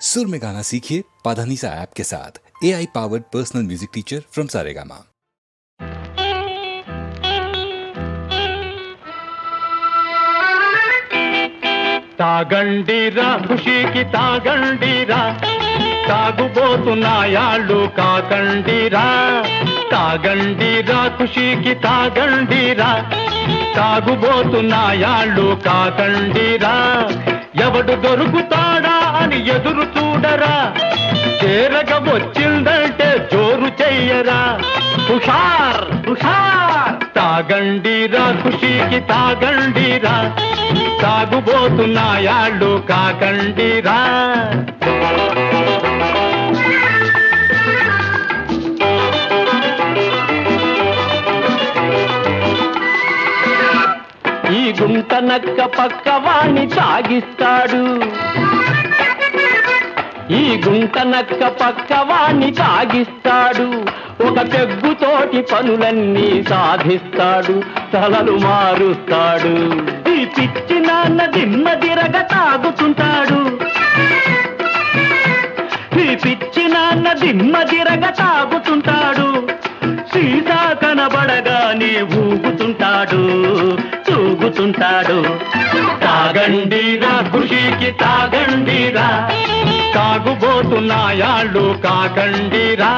सुर में गाना सीखिए पाधानीसा ऐप के साथ AI powered personal music teacher from Saregama తాగండిరా ఖుషీకి తాగండిరా తాగుబోతున్నాయాళ్ళు కాకండిరా తాగండిరా ఖుషీకి తాగండిరా తాగుబోతున్నాయాళ్ళు కాకండిరా ఎవడు దొరుకుతాడా అని ఎదురు చూడరా? చేరక వచ్చిందంటే జోరు చెయ్యరా? హుషార్ హుషార్! తాగండిరా ఖుషీకి తాగండిరా. తాగుబోతున్నాయాళ్ళు కాకండిరా. ఈ గుంట నక్క పక్క వాణ్ణి తాగిస్తాడు ఈ గుంట నక్క పక్క వాణ్ణి తాగిస్తాడు ఒక పెగ్గుతోటి పనులన్నీ సాధిస్తాడు. తలలు మారుస్తాడు. ఈ పిచ్చి నాన్న దిమ్మదిరగ తాగుతుంటాడు. ఈ పిచ్చి నాన్న దిమ్మదిరగ తాగుతుంటాడు. సీతా కనబడగానే ఊగుతుంటాడు తూగుతుంటాడు. తాగండిరా కృషికి తాగండిరా. తాగుబోతున్నాయాళ్ళు కాకండిరా.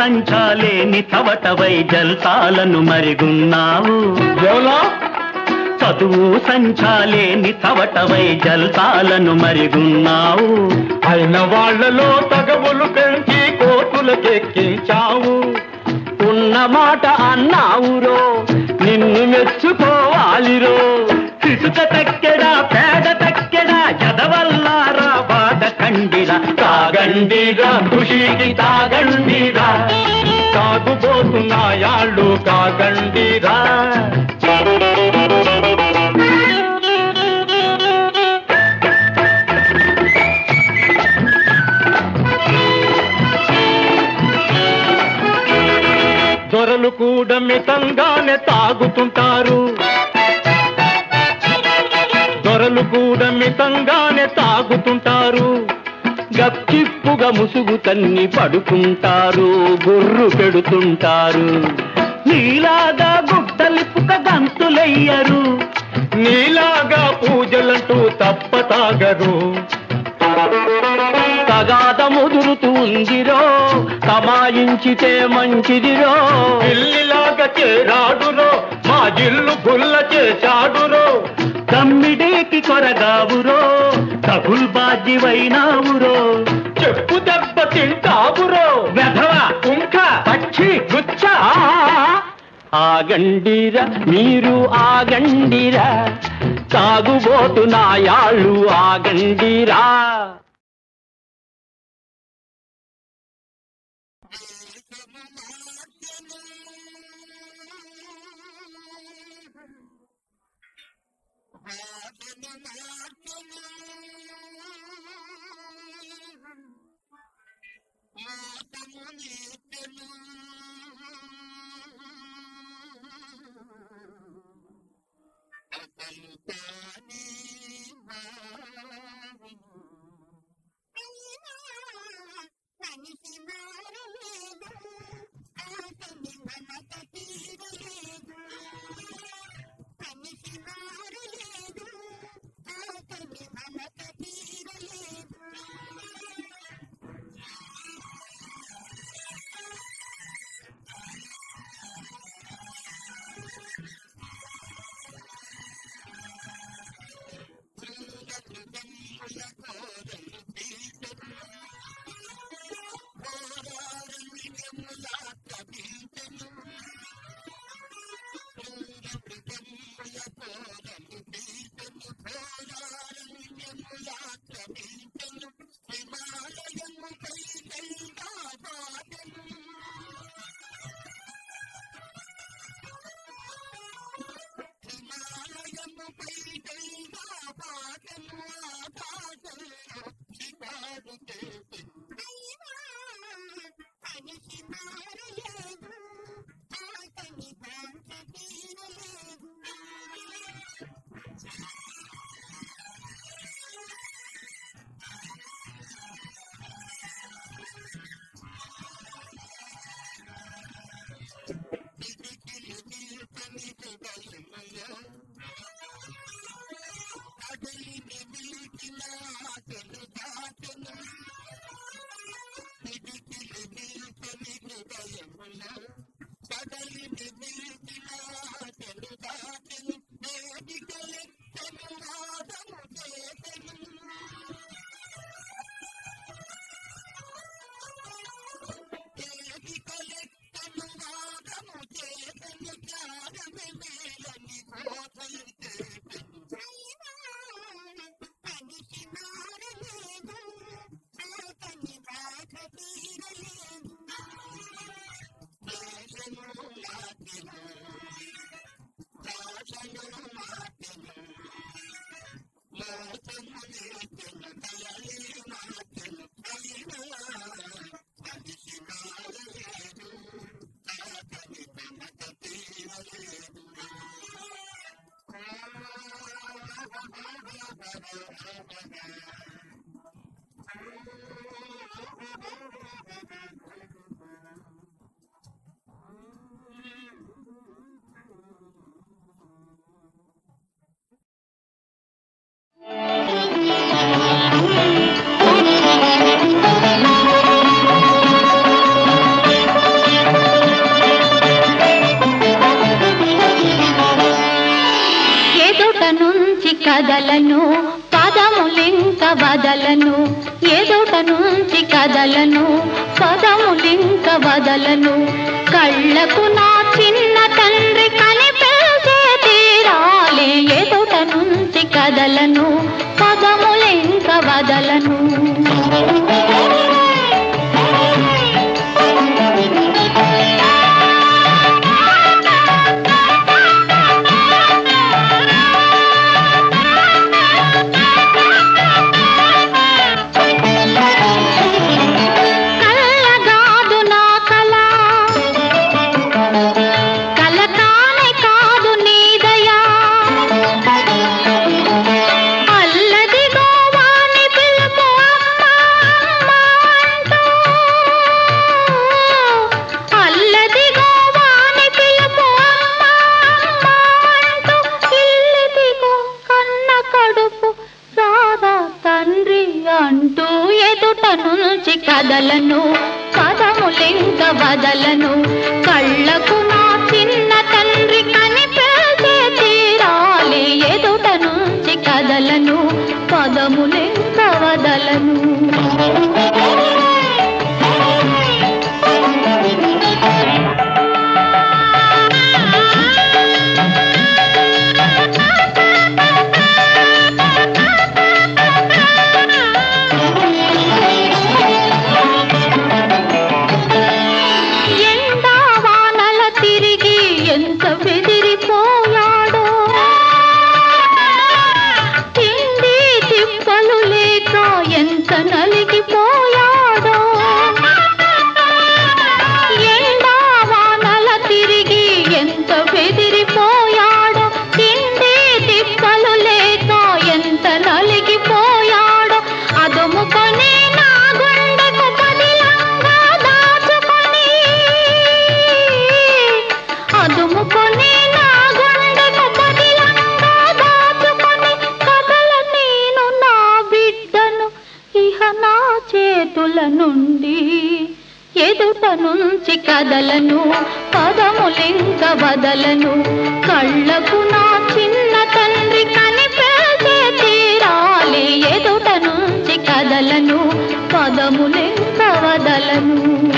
సంచాలేని తవటవై జల్తాలను మరిగున్నావు. చదువు సంచాలేని తవటవై జల్తాలను మరిగున్నావు. అయిన వాళ్ళలో తగవులు పెంచి కోతులకెక్కించావు. ఉన్న మాట అన్నావురో నిన్ను మెచ్చుకోవాలిరో. ఇసుక తక్కెడా పేద తక్కెడా ఎదవల్లారా? తాగండిరా తాగండిరా ఖుషికి తాగండిరా. తాగుబోతున్నాయాళ్ళు కాగండిరా దొరలు కూడా మితంగానే తాగుతుంటారు. తన్ని పడుకుంటారు గుర్రు పెడుతుంటారు. నీలాగా గుడ్డలిప్పుక గంతులయ్యరు. నీలాగా పూజలంటూ తప్ప తాగరు. తగాద ముదురుతుందిరో తమాయించితే మంచిదిరో. పిల్లిలాగా చేరాడురో మా జిల్లు గుల్ల చేశాడురో. తమ్మిడేకి కొరగావురో తగుల్ బాధ్యవైనావురో. తింటావురో వెధవ. కుంక పక్షి గుచ్చ. ఆగండిరా మీరు ఆగండిరా. తాగుబోతు నాయాళ్ళు ఆగండిరా. నుంచి కదలను పదములింక వదలను ఏదోట నుంచి కదలను పదములింక వదలను. కళ్ళకు నా చిన్న తండ్రి కనిపించే తీరాలే ఏదోట నుంచి కదలను పదములింక వదలను. కథలను కథములింక బదల నుండి ఎదుట నుంచి కదలను పదములింక వదలను. కళ్ళకు నా చిన్న తండ్రి కనిపించే తీరాలి. ఎదుట నుంచి కదలను పదములింక వదలను.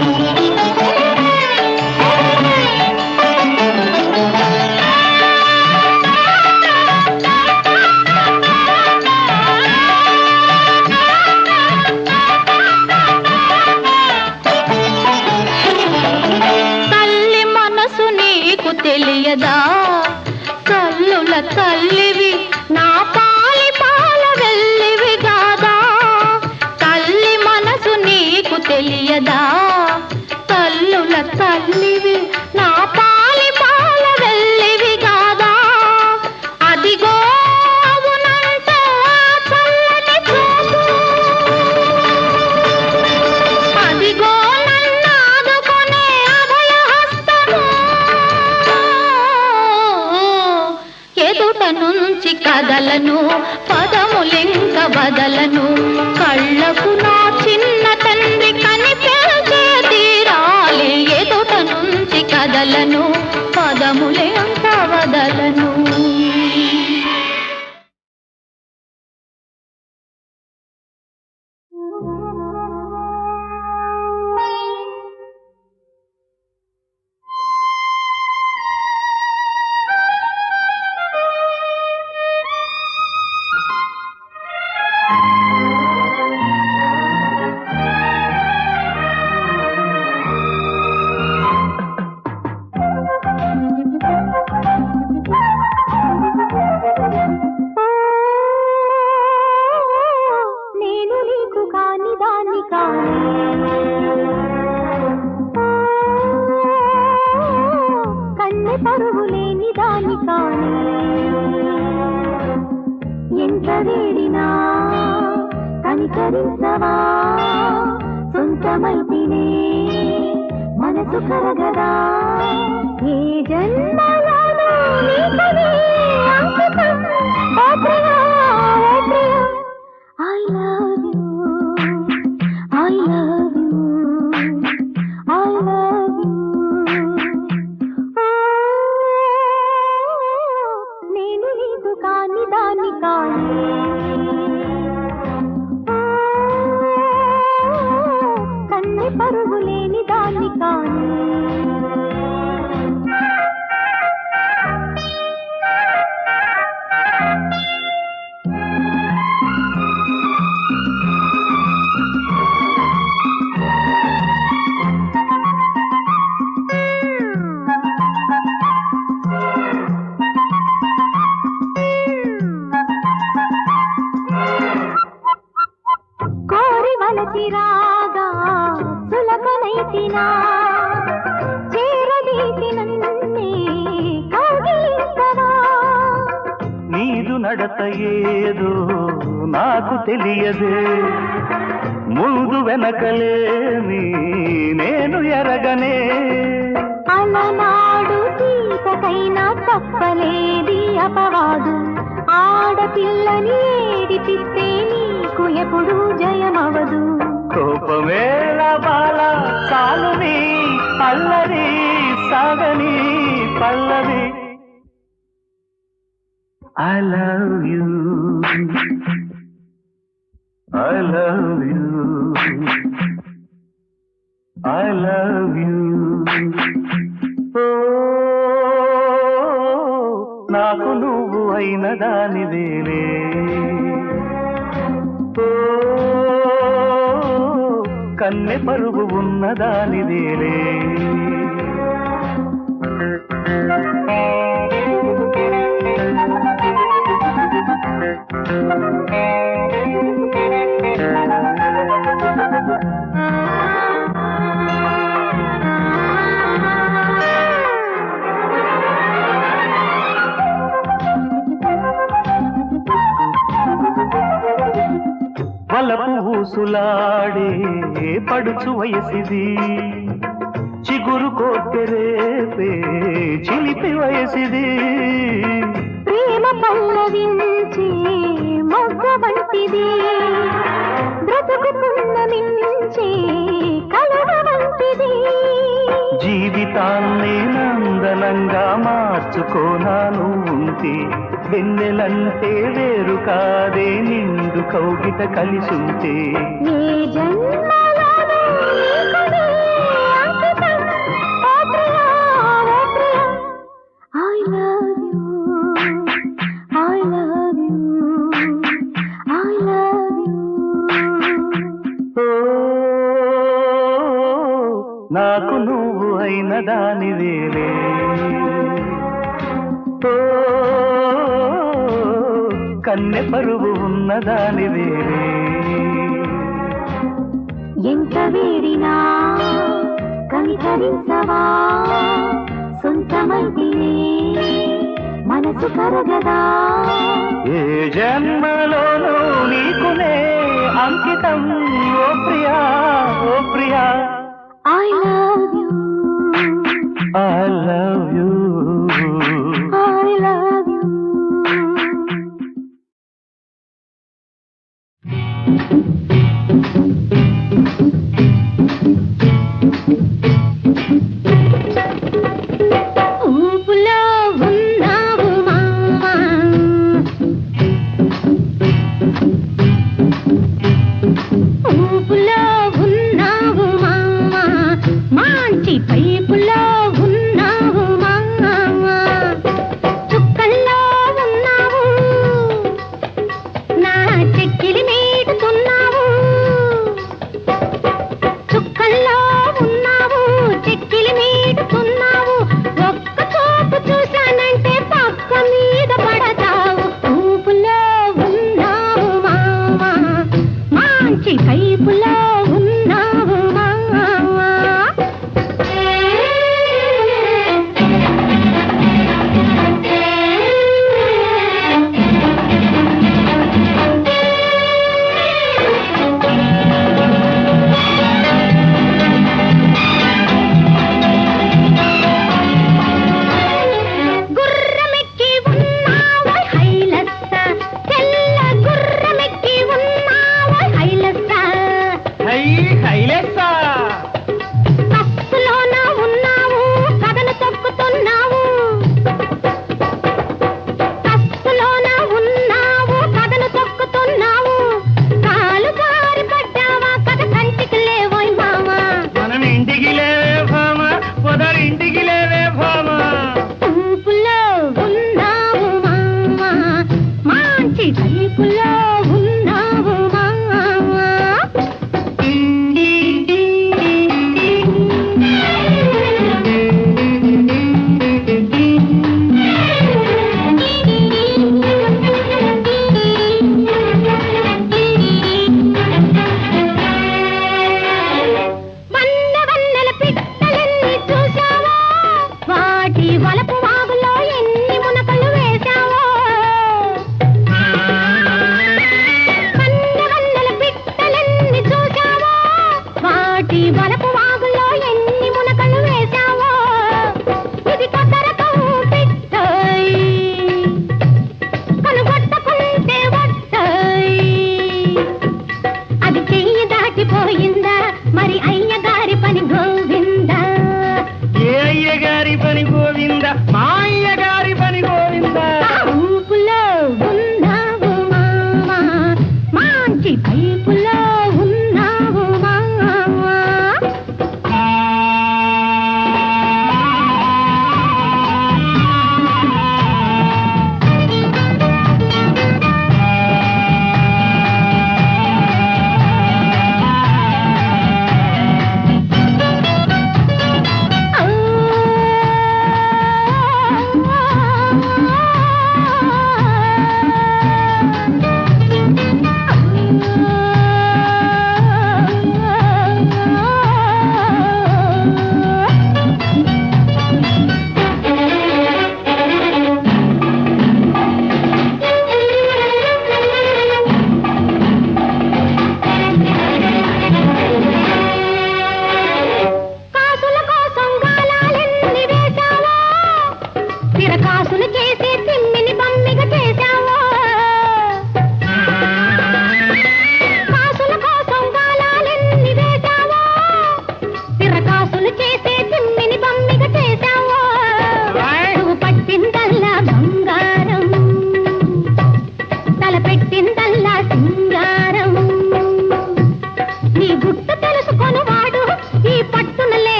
మనసు కరగదా? ఏ జన్మ అల్లరి సాగని పల్లవి. I love you I love you I love you నాకు నువ్వు అయిన దానివేలే. ఓ కన్నె పరుగు ఉన్న Thank you. పడుచు వయసిది. చిగురు కోటెరేపే చిలిపి వయసిది. ప్రేమ పల్లవించి మొగ్గ వంటిది. బ్రతుకు పున్నమించి కలవ వంటిది. జీవితాన్ని నందనంగా మార్చుకోనాను ఉంటే వెన్నెలంటే వేరు కాదే నిండు కౌగిట కలిసుంటే. ఏ జన్మలోనూ అయిన దాని వేలే. ఓ, కన్నె పరువు ఉన్న దాని వేలే. ఎంత వేడినా కనికరించవా సొంతమైతినే మనసు కరగదా? ఏ జన్మలోనూ నీకునే అంకితం ఓ ప్రియా ఓ ప్రియా. I love